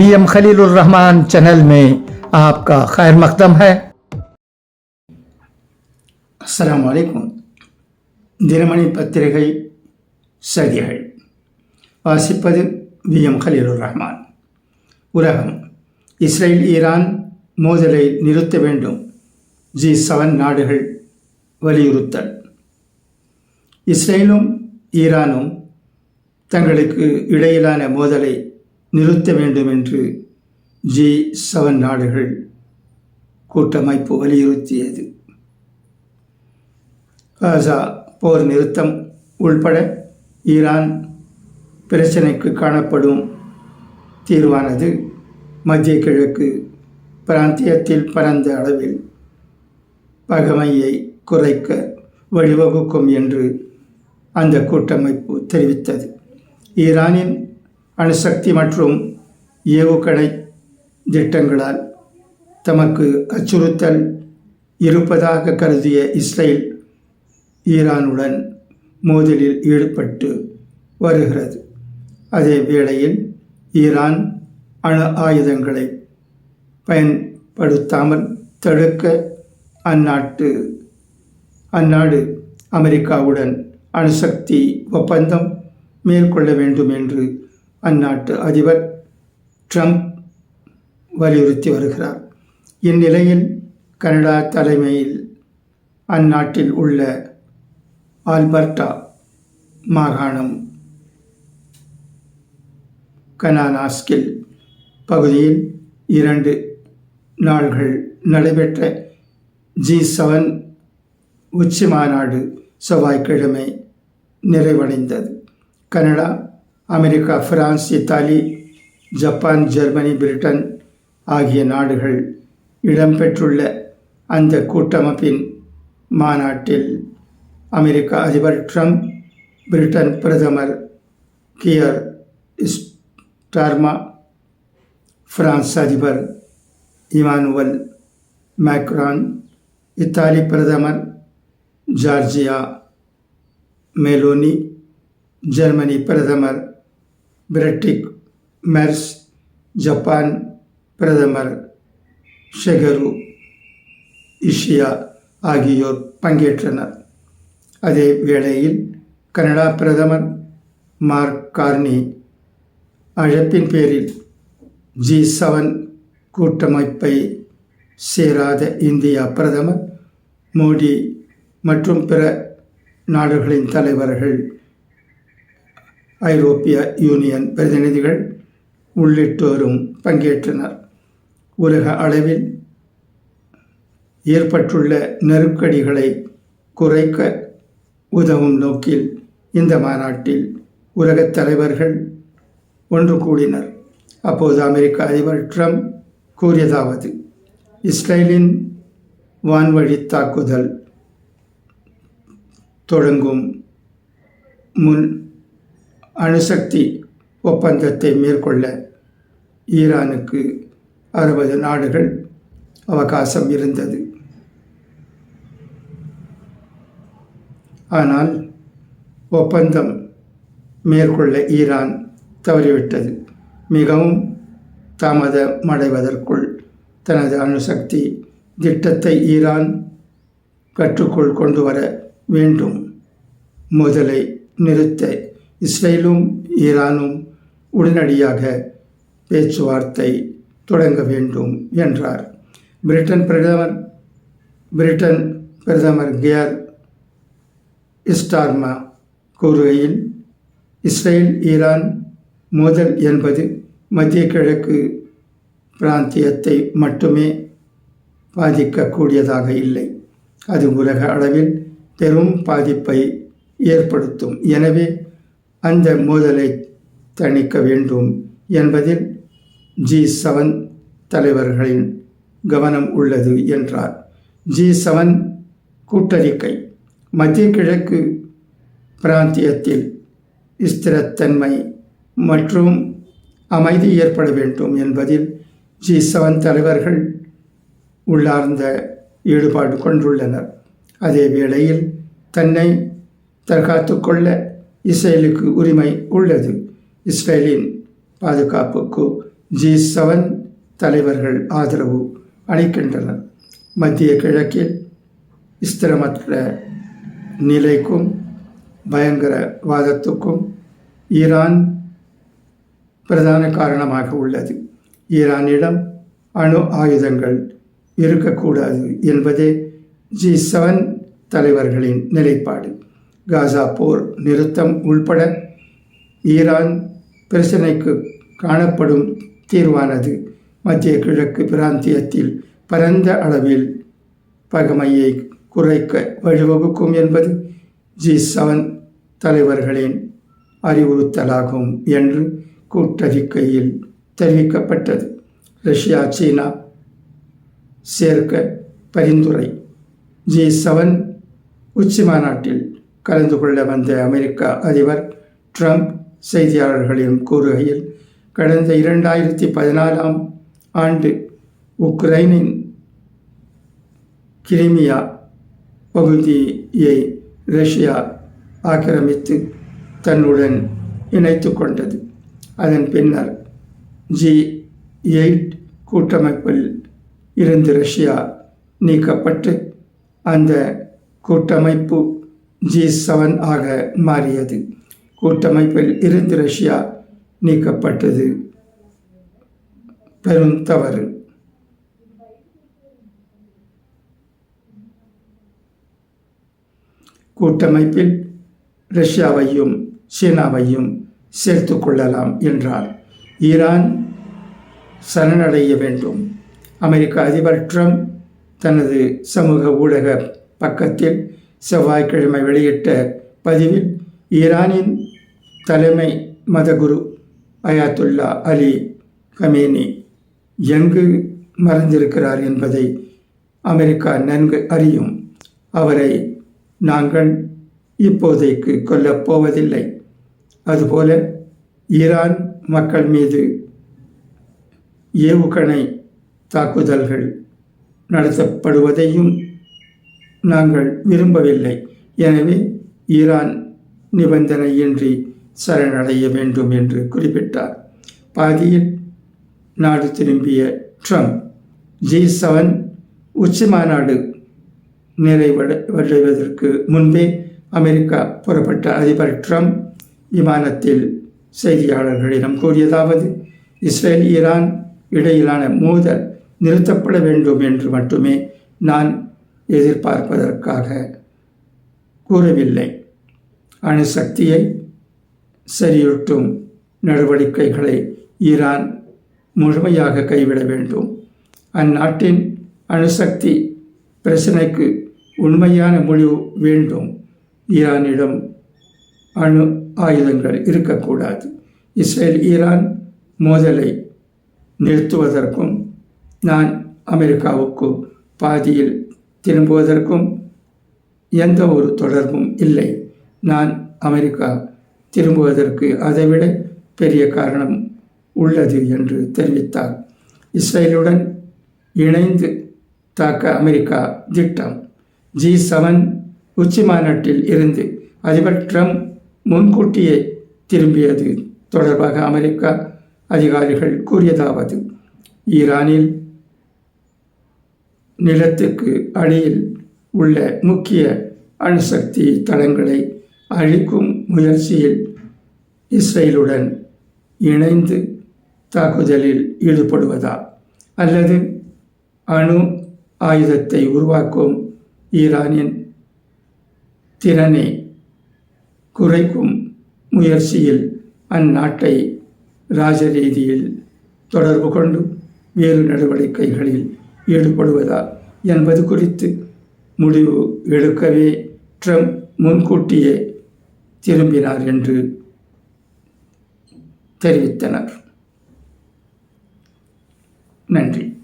V M Khalilur Rahman channel में आपका खैर मकदम है அஸ்ஸலாமு அலைக்கும் தினமணி பத்திரிகை செய்திகள் வாசிப்பது வி எம் கலீலுர் ரஹ்மான் உலகம் இஸ்ரேல் ஈரான் மோதலை நிறுத்த வேண்டும் ஜி செவன் நாடுகள் வலியுறுத்தல் இஸ்ரேலும் ஈரானும் தங்களுக்கு இடையிலான மோதலை நிறுத்த வேண்டும் என்று ஜி செவன் நாடுகள் கூட்டமைப்பு வலியுறுத்தியது. காசா போர் நிறுத்தம் உள்பட ஈரான் பிரச்சினைக்கு காணப்படும் தீர்வானது மத்திய கிழக்கு பிராந்தியத்தில் பரந்த அளவில் பகமையை குறைக்க வழிவகுக்கும் என்று அந்த கூட்டமைப்பு தெரிவித்தது. ஈரானின் அணுசக்தி மற்றும் ஏவுகணை திட்டங்களால் தமக்கு அச்சுறுத்தல் இருப்பதாக கருதிய இஸ்ரேல் ஈரானுடன் மோதலில் ஈடுபட்டு வருகிறது. அதே வேளையில் ஈரான் அணு ஆயுதங்களை பயன்படுத்தாமல் தடுக்க அந்நாட்டு அந்நாடு அமெரிக்காவுடன் அணுசக்தி ஒப்பந்தம் மேற்கொள்ள வேண்டும் என்று அந்நாட்டு அதிபர் ட்ரம்ப் வலியுறுத்தி வருகிறார். இந்நிலையில் கனடா தலைமையில் அந்நாட்டில் உள்ள ஆல்பர்டா மாகாணம் கனானாஸ்கில் பகுதியில் இரண்டு நாள்கள் நடைபெற்ற ஜி செவன் உச்சி மாநாடு செவ்வாய்க்கிழமை நிறைவடைந்தது. Canada America France Italy Japan Germany Britain ஆகிய நாடுகள் இடம்பெற்றுள்ள அந்த கூட்டமைப்பின் மாநாட்டில் அமெரிக்க அதிபர் ட்ரம்ப் பிரிட்டன் பிரதமர் கியர் ஸ்டார்மா பிரான்ஸ் அதிபர் இமானுவல் மேக்ரான் இத்தாலி பிரதமர் ஜார்ஜியா மெலோனி ஜெர்மனி பிரதமர் பிரெட்டிக் மெர்ஸ் ஜப்பான் பிரதமர் ஷெகரு இஷியா ஆகியோர் பங்கேற்றனர். அதே வேளையில் கனடா பிரதமர் மார்க் கார்னி அழைப்பின் பேரில் ஜி செவன் கூட்டமைப்பை சேராத இந்தியா பிரதமர் மோடி மற்றும் பிற நாடுகளின் தலைவர்கள் ஐரோப்பிய யூனியன் பிரதிநிதிகள் உள்ளிட்டோரும் பங்கேற்றனர். உலக அளவில் ஏற்பட்டுள்ள நெருக்கடிகளை குறைக்க உதவும் நோக்கில் இந்த மாநாட்டில் உலகத் தலைவர்கள் ஒன்று கூடினர். அப்போது அமெரிக்க அதிபர் ட்ரம்ப் கூறியதாவது இஸ்ரேலின் வான்வழி தாக்குதல் தொடங்கும் முன் அணுசக்தி ஒப்பந்தத்தை மேற்கொள்ள ஈரானுக்கு அறுபது நாடுகள் அவகாசம் இருந்தது. ஆனால் ஒப்பந்தம் மேற்கொள்ள ஈரான் தவறிவிட்டது. மிகவும் தாமதமடைவதற்குள் தனது அணுசக்தி திட்டத்தை ஈரான் கற்றுக்குள் கொண்டு வர வேண்டும். முதலை நிறுத்த இஸ்ரேலும் ஈரானும் உடனடியாக பேச்சுவார்த்தை தொடங்க வேண்டும் என்றார். பிரிட்டன் பிரதமர் பிரிட்டன் பிரதமர் கியர் இஸ்டார்மா கூறுகையில் இஸ்ரேல் ஈரான் மோதல் என்பது மத்திய கிழக்கு பிராந்தியத்தை மட்டுமே பாதிக்கக்கூடியதாக இல்லை. அது உலக அளவில் பெரும் பாதிப்பை ஏற்படுத்தும். எனவே அந்த மோதலை தணிக்க வேண்டும் என்பதில் ஜி செவன் தலைவர்களின் கவனம் உள்ளது என்றார். ஜி செவன் கூட்டறிக்கை மத்திய கிழக்கு பிராந்தியத்தில் ஸ்திரத்தன்மை மற்றும் அமைதி ஏற்பட வேண்டும் என்பதில் ஜி செவன் தலைவர்கள் உள்ளார்ந்த ஈடுபாடு கொண்டுள்ளனர். அதே வேளையில் தன்னை தற்காத்து கொள்ள இஸ்ரேலுக்கு உரிமை உள்ளது. இஸ்ரேலின் பாதுகாப்புக்கு ஜி செவன் தலைவர்கள் ஆதரவு அளிக்கின்றனர். மத்திய கிழக்கில் ஸ்திரமற்ற நிலைக்கும் பயங்கரவாதத்துக்கும் ஈரான் பிரதான காரணமாக உள்ளது. ஈரானிடம் அணு ஆயுதங்கள் இருக்கக்கூடாது என்பதே ஜி செவன் தலைவர்களின் நிலைப்பாடு. காசா போர் நிறுத்தம் உள்பட ஈரான் பிரச்சினைக்கு காணப்படும் தீர்வானது மத்திய கிழக்கு பிராந்தியத்தில் பரந்த அளவில் பகமையை குறைக்க வழிவகுக்கும் என்பது ஜி செவன் தலைவர்களின் அறிவுறுத்தலாகும் என்று கூட்டறிக்கையில் தெரிவிக்கப்பட்டது. ரஷ்யா சீனா சேர்க்க பரிந்துரை. ஜி செவன் உச்சி மாநாட்டில் கலந்து கொள்ள வந்த அமெரிக்க அதிபர் ட்ரம்ப் செய்தியாளர்களிடம் கூறுகையில் கடந்த இரண்டாயிரத்தி பதினாலாம் ஆண்டு உக்ரைனின் கிரிமியா பகுதியை ரஷ்யா ஆக்கிரமித்து தன்னுடன் இணைத்து கொண்டது அதன் பின்னர் ஜி எயிட் கூட்டமைப்பில் இருந்து ரஷ்யா நீக்கப்பட்டு அந்த கூட்டமைப்பு ஜி செவன் ஆக மாறியது. கூட்டமைப்பில் இருந்து ரஷ்யா நீக்கப்பட்டது. பெரும் தவறு. கூட்டமைப்பில் ரஷ்யாவையும் சீனாவையும் சேர்த்து கொள்ளலாம் என்றார். ஈரான் சரணடைய வேண்டும். அமெரிக்க அதிபர் ட்ரம்ப் தனது சமூக ஊடக பக்கத்தில் செவ்வாய்க்கிழமை வெளியிட்ட பதிவில் ஈரானின் தலைமை மதகுரு அயாத்துல்லா அலி கமேனி எங்கு மறைந்திருக்கிறார் என்பதை அமெரிக்கா நன்கு அறியும். அவரை நாங்கள் இப்போதைக்கு கொல்லப் போவதில்லை. அதுபோல ஈரான் மக்கள் மீது ஏவுகணை தாக்குதல்கள் நடத்தப்படுவதையும் நாங்கள் விரும்பவில்லை. எனவே ஈரான் நிபந்தனையின்றி சரணடைய வேண்டும் என்று குறிப்பிட்டார். பாதியில் நாடு திரும்பிய ட்ரம்ப் ஜி செவன் உச்சி மாநாடு நிறைவடைவதற்கு முன்பே அமெரிக்கா புறப்பட்ட அதிபர் ட்ரம்ப் விமானத்தில் செய்தியாளர்களிடம் கூறியதாவது இஸ்ரேல் ஈரான் இடையிலான மோதல் நிறுத்தப்பட வேண்டும் என்று மட்டுமே நான் எதிர்பார்ப்பதற்காக கூறவில்லை. அணுசக்தியை சரியூட்டும் நடவடிக்கைகளை ஈரான் முழுமையாக கைவிட வேண்டும். அந்நாட்டின் அணுசக்தி பிரச்சனைக்கு உண்மையான முடிவு வேண்டும். ஈரானிடம் அணு ஆயுதங்கள் இருக்கக்கூடாது. இஸ்ரேல் ஈரான் மோதலை நிறுத்துவதற்கும் நான் அமெரிக்காவுக்கு பாதியில் திரும்புவதற்கும் எந்த ஒரு தொடர்பும் இல்லை. நான் அமெரிக்கா திரும்புவதற்கு அதைவிட பெரிய காரணம் உள்ளது என்று தெரிவித்தார். இஸ்ரேலுடன் இணைந்து தாக்க அமெரிக்கா திட்டம். ஜி செவன் உச்சி மாநாட்டில் இருந்து அதிபர் ட்ரம்ப் முன்கூட்டியே திரும்பியது தொடர்பாக அமெரிக்கா அதிகாரிகள் கூறியதாவது ஈரானில் நிலத்துக்கு அடியில் உள்ள முக்கிய அணுசக்தி தளங்களை அழிக்கும் முயற்சியில் இஸ்ரேலுடன் இணைந்து தாக்குதலில் ஈடுபடுவதா? அல்லது அணு ஆயுதத்தை உருவாக்கும் ஈரானின் திறனை குறைக்கும் முயற்சியில் அந்நாட்டை ராஜரீதியில் தொடர்பு கொண்டு வேறு நடவடிக்கைகளில் ஈடுபடுவதா என்பது குறித்து முடிவு எடுக்கவே ட்ரம்ப் முன்கூட்டியே திரும்பினார் என்று தெரிவித்தனர். நன்றி.